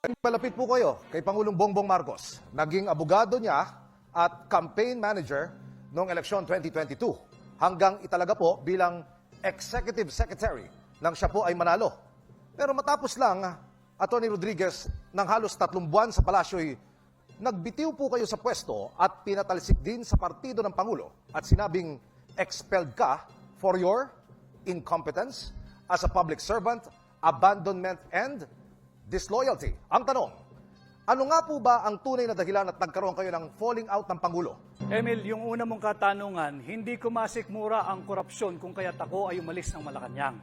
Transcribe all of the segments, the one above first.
Malapit po kayo kay Pangulong Bongbong Marcos. Naging abogado niya at campaign manager noong eleksyon 2022 hanggang italaga po bilang executive secretary nang siya po ay manalo. Pero matapos lang, Atty. Rodriguez, ng halos tatlong buwan sa palasyo'y nagbitiw po kayo sa pwesto at pinatalsik din sa partido ng Pangulo at sinabing expelled ka for your incompetence as a public servant, abandonment, and disloyalty. Ang tanong, ano nga po ba ang tunay na dahilan at nagkaroon kayo ng falling out ng Pangulo? Emil, yung una mong katanungan, hindi ko masikmura ang korupsyon kung kaya't ako ay umalis ng Malacanang.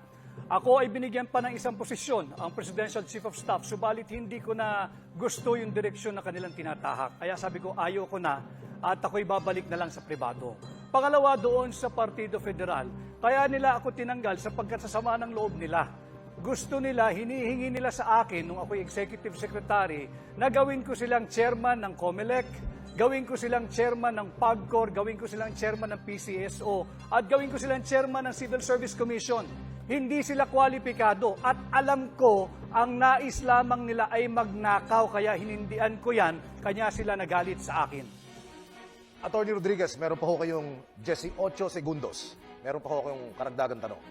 Ako ay binigyan pa ng isang posisyon, ang Presidential Chief of Staff, subalit hindi ko na gusto yung direksyon na kanilang tinatahak. Kaya sabi ko, ayaw ko na at ako'y babalik na lang sa pribado. Pangalawa, doon sa Partido Federal, kaya nila ako tinanggal sapagkat sa sama ng loob nila gusto nila, hinihingi nila sa akin nung ako'y executive secretary na gawin ko silang chairman ng COMELEC, gawin ko silang chairman ng PAGCOR, gawin ko silang chairman ng PCSO, at gawin ko silang chairman ng Civil Service Commission. Hindi sila kwalipikado at alam ko ang nais lamang nila ay magnakaw kaya hinindian ko yan, kanya sila nagalit sa akin. Attorney Rodriguez, meron pa ho kayong 18 segundos. Meron pa ho kayong karagdagan tanong.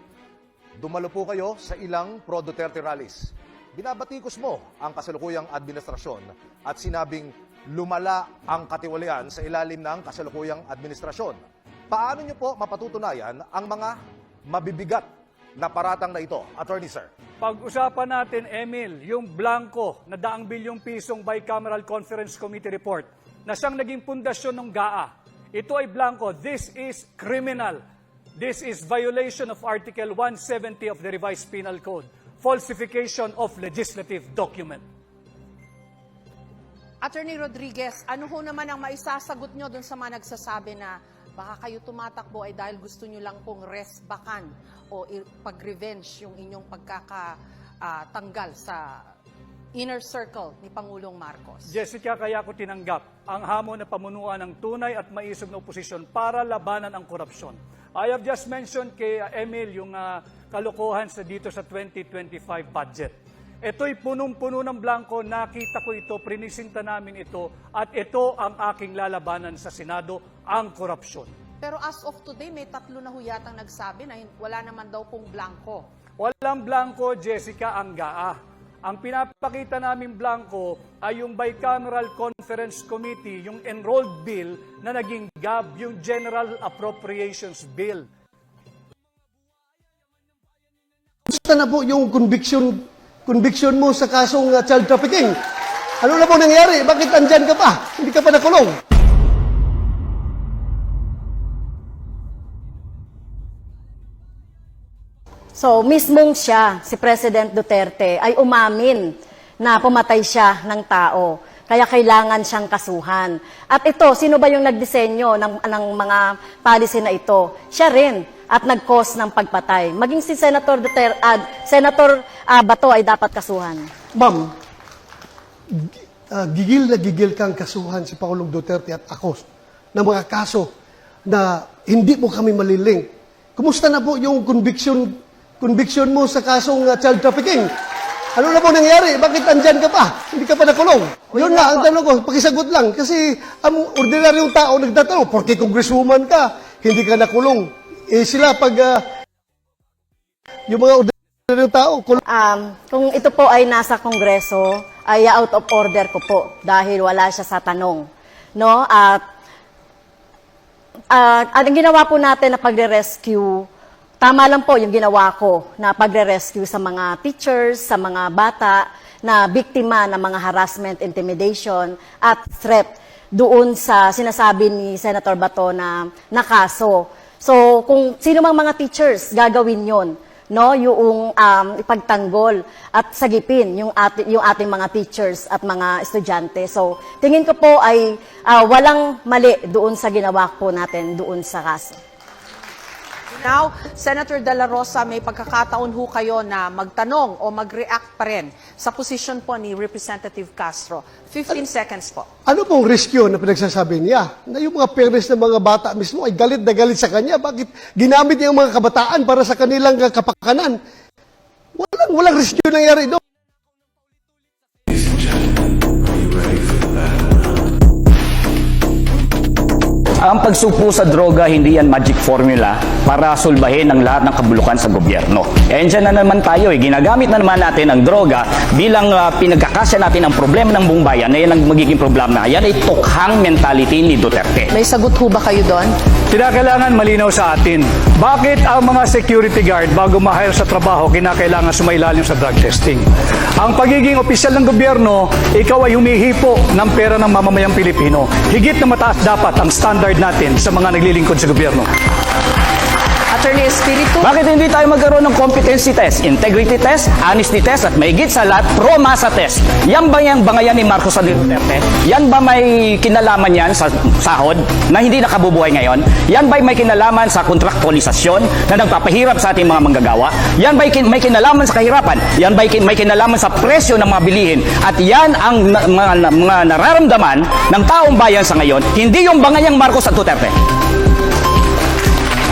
Dumalo po kayo sa ilang pro-Duterte rallies. Binabatikos mo ang kasalukuyang administrasyon at sinabing lumala ang katiwalian sa ilalim ng kasalukuyang administrasyon. Paano niyo po mapatutunayan ang mga mabibigat na paratang na ito, Attorney Sir? Pag-usapan natin, Emil, yung blanco na daang bilyong pisong bicameral conference committee report na siyang naging pundasyon ng GAA. Ito ay blanco. This is criminal. This is violation of Article 170 of the Revised Penal Code. Falsification of legislative document. Attorney Rodriguez, ano ho naman ang maisasagot nyo dun sa mga nagsasabi na baka kayo tumatakbo ay dahil gusto nyo lang pong resbakan o i- pag-revenge yung inyong pagkakatanggal sa inner circle ni Pangulong Marcos? Jessica, kaya ko tinanggap ang hamon na pamunuan ng tunay at maisog na oposisyon para labanan ang korupsyon. I have just mentioned kay uh, Emil yung uh, kalokohan sa dito sa 2025 budget. Ito'y punong-puno ng blanco, nakita ko ito, prinisinta namin ito, at ito ang aking lalabanan sa Senado, ang korupsyon. Pero as of today, may tatlo na ho yatang nagsabi na wala naman daw pong blanco. Walang blanco, Jessica, ang GAA. Ang pinapakita namin blanco ay yung Bicameral Conference Committee, yung enrolled bill na naging GAB, yung General Appropriations Bill. Gusto na po yung conviction conviction mo sa kasong uh, child trafficking. Ano na po nangyari? Bakit andyan ka pa? Hindi ka pa nakulong. So, mismong siya, si President Duterte, ay umamin na pumatay siya ng tao. Kaya kailangan siyang kasuhan. At ito, sino ba yung nagdisenyo ng, ng mga policy na ito? Siya rin at nag-cause ng pagpatay. Maging si Senator Duterte, ah, Senator ah, Bato ay dapat kasuhan. Ma'am, ah, gigil na gigil kang kasuhan si Pangulong Duterte at ako ng mga kaso na hindi mo kami malilink. Kumusta na po yung conviction conviction mo sa kasong uh, child trafficking? Ano na po nangyari? Bakit andyan ka pa? Hindi ka pa nakulong. Yun nga, ang tanong ko, pakisagot lang. Kasi ang ordinaryong tao nagtatanong, porque congresswoman ka, hindi ka nakulong. Eh sila pag ah, yung mga ordinaryong tao, kulong Um, kung ito po ay nasa Kongreso, ay out of order ko po dahil wala siya sa tanong. No? At at ang ginawa po natin na pagre-rescue, tama lang po yung ginawa ko na pagre-rescue sa mga teachers, sa mga bata na biktima ng mga harassment, intimidation at threat doon sa sinasabi ni Senator Bato na nakaso. So, kung sino mang mga teachers, gagawin yon no yung um, ipagtanggol at sagipin yung ating yung ating mga teachers at mga estudyante. So, tingin ko po ay ah, walang mali doon sa ginawa po natin doon sa kaso. Now, Senator De La Rosa, may pagkakataon ho kayo na magtanong o mag-react pa rin sa posisyon po ni Representative Castro. 15 seconds po. Ano pong rescue na pinagsasabi niya? Na yung mga parents ng mga bata mismo ay galit na galit sa kanya. Bakit ginamit niya yung mga kabataan para sa kanilang kapakanan? Walang, walang rescue nangyari doon. Ang pagsugpo sa droga, hindi yan magic formula para sulbahin ang lahat ng kabulukan sa gobyerno. Eh, dyan na naman tayo eh. Ginagamit na naman natin ang droga bilang ah, pinagkakasya natin ang problema ng buong bayan na yan ang magiging problema. Yan ay tukhang mentality ni Duterte. May sagot ho ba kayo doon? Kinakailangan malinaw sa atin, bakit ang mga security guard bago ma-hire sa trabaho, kinakailangan sumailalim sa drug testing? Ang pagiging opisyal ng gobyerno, ikaw ay humihipo ng pera ng mamamayang Pilipino. Higit na mataas dapat ang standard natin sa mga naglilingkod sa gobyerno. Attorney Espiritu? Bakit hindi tayo magkaroon ng competency test, integrity test, honesty test, at mahigit sa lahat, pro-masa test? Yan ba yung bangayan ni Marcos Salido Duterte? Yan ba may kinalaman yan sa sahod na hindi nakabubuhay ngayon? Yan ba may kinalaman sa kontraktualisasyon na nagpapahirap sa ating mga manggagawa? Yan ba may kinalaman sa kahirapan? Yan ba may kinalaman sa presyo ng mga bilihin? At yan ang na- mga, mga nararamdaman ng taong bayan sa ngayon, hindi yung bangayang Marcos at Duterte.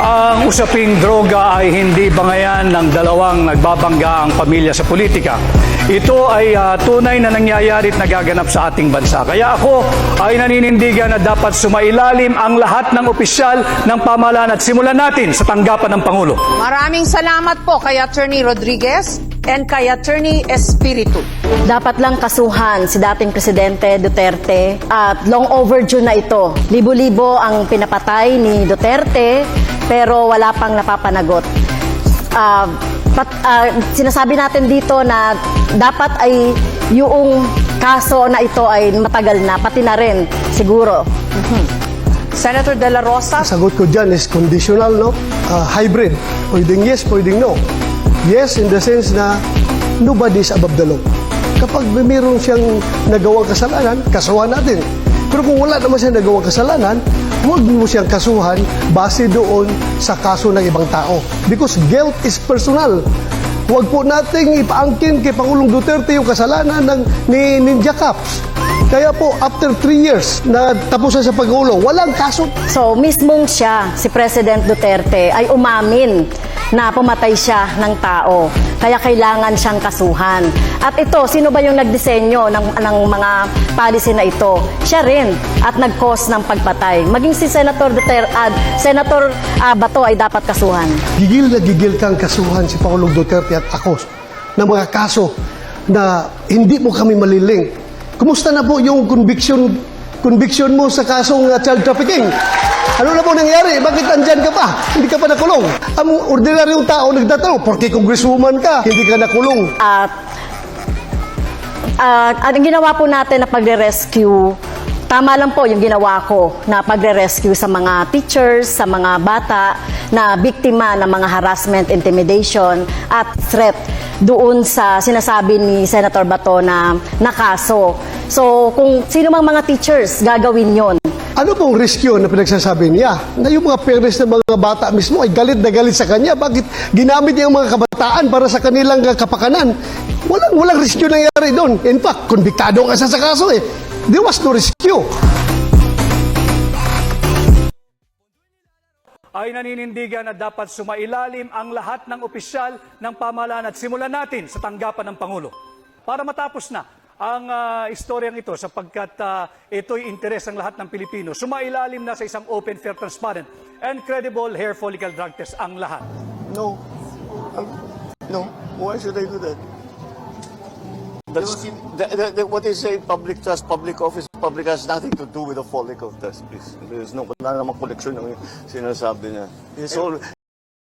Ang usaping droga ay hindi bangayan ng dalawang nagbabangga ang pamilya sa politika. Ito ay ah, tunay na nangyayari at nagaganap sa ating bansa. Kaya ako ay naninindigan na dapat sumailalim ang lahat ng opisyal ng pamahalaan at simulan natin sa tanggapan ng Pangulo. Maraming salamat po kay Attorney Rodriguez and kay Attorney Espiritu. Dapat lang kasuhan si dating Presidente Duterte at long overdue na ito. Libo-libo ang pinapatay ni Duterte pero wala pang napapanagot. Ah, pat- ah, sinasabi natin dito na dapat ay yung kaso na ito ay matagal na, pati na rin siguro. Senator De La Rosa? Sagot ko dyan is conditional, no? Ah, hybrid. Pwedeng yes, pwedeng no. Yes, in the sense na nobody is above the law. Kapag may meron siyang nagawang kasalanan, kasuhan natin. Pero kung wala naman siya nagawang kasalanan, huwag mo siyang kasuhan base doon sa kaso ng ibang tao. Because guilt is personal. Huwag po nating ipaangkin kay Pangulong Duterte yung kasalanan ng, ni Ninja Caps. Kaya po, after three years na tapusan sa pagulong, walang kaso So, mismong siya, si President Duterte, ay umamin na pumatay siya ng tao. Kaya kailangan siyang kasuhan. At ito, sino ba yung nagdisenyo ng, ng mga policy na ito? Siya rin. At nag-cause ng pagpatay. Maging si Senator Duterte, ah, Senator ah, Bato ay dapat kasuhan. gigil na gigil kang kasuhan si Pangulong Duterte at ako ng mga kaso na hindi mo kami maliling. Kumusta na po yung conviction conviction mo sa kasong uh, child trafficking? Ano na po nangyari? Bakit andyan ka pa? Hindi ka pa nakulong. Ang ordinaryong tao nagtatanong, porke congresswoman ka, hindi ka nakulong. At at ang ginawa po natin na pagre-rescue, tama lang po yung ginawa ko na pagre-rescue sa mga teachers, sa mga bata na biktima ng mga harassment, intimidation at threat doon sa sinasabi ni Senator Bato na nakaso. So kung sino mang mga teachers gagawin yon. Ano pong rescue na pinagsasabi niya? Na yung mga parents ng mga bata mismo ay galit na galit sa kanya. Bakit ginamit niya ang mga kabataan para sa kanilang kapakanan? Walang, walang rescue nangyari doon. In fact, konbiktado nga siya sa kaso eh. There was no rescue. ay naninindigan na dapat sumailalim ang lahat ng opisyal ng pamahalaan at simulan natin sa tanggapan ng Pangulo. Para matapos na ang ah, istoryang ito sapagkat ah, ito'y interes ng lahat ng Pilipino. Sumailalim na sa isang open, fair, transparent, and credible hair follicle drug test ang lahat. No. Um, no. Why should I do that? That's, the, the, the, what they say, public trust, public office, public has nothing to do with the follicle test, please. There's no, wala namang koleksyon ng sinasabi niya. It's all,